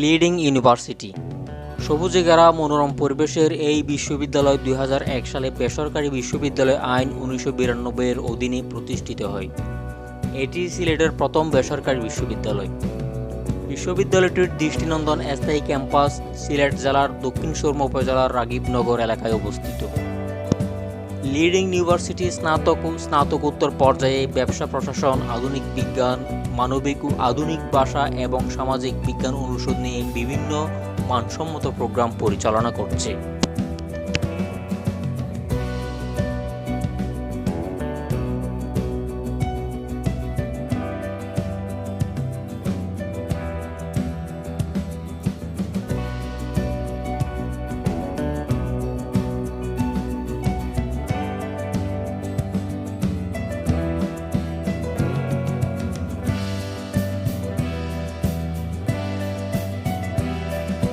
Leading university. সবুজে ঘেরা মনোরম পরিবেশের এই বিশ্ববিদ্যালয় দুই হাজার এক সালে বেসরকারি বিশ্ববিদ্যালয় আইন উনিশশো এর অধীনে প্রতিষ্ঠিত হয়। এটি সিলেটের প্রথম বেসরকারি বিশ্ববিদ্যালয়। বিশ্ববিদ্যালয়টির দৃষ্টিনন্দন স্থায়ী ক্যাম্পাস সিলেট জেলার দক্ষিণ সুরমা উপজেলার রাগীবনগর এলাকায় অবস্থিত। লিডিং ইউনিভার্সিটি স্নাতক ও স্নাতকোত্তর পর্যায়ে ব্যবসা প্রশাসন, আধুনিক বিজ্ঞান, মানবিক ও আধুনিক ভাষা এবং সামাজিক বিজ্ঞান অনুষদ নিয়ে বিভিন্ন মানসম্মত প্রোগ্রাম পরিচালনা করছে।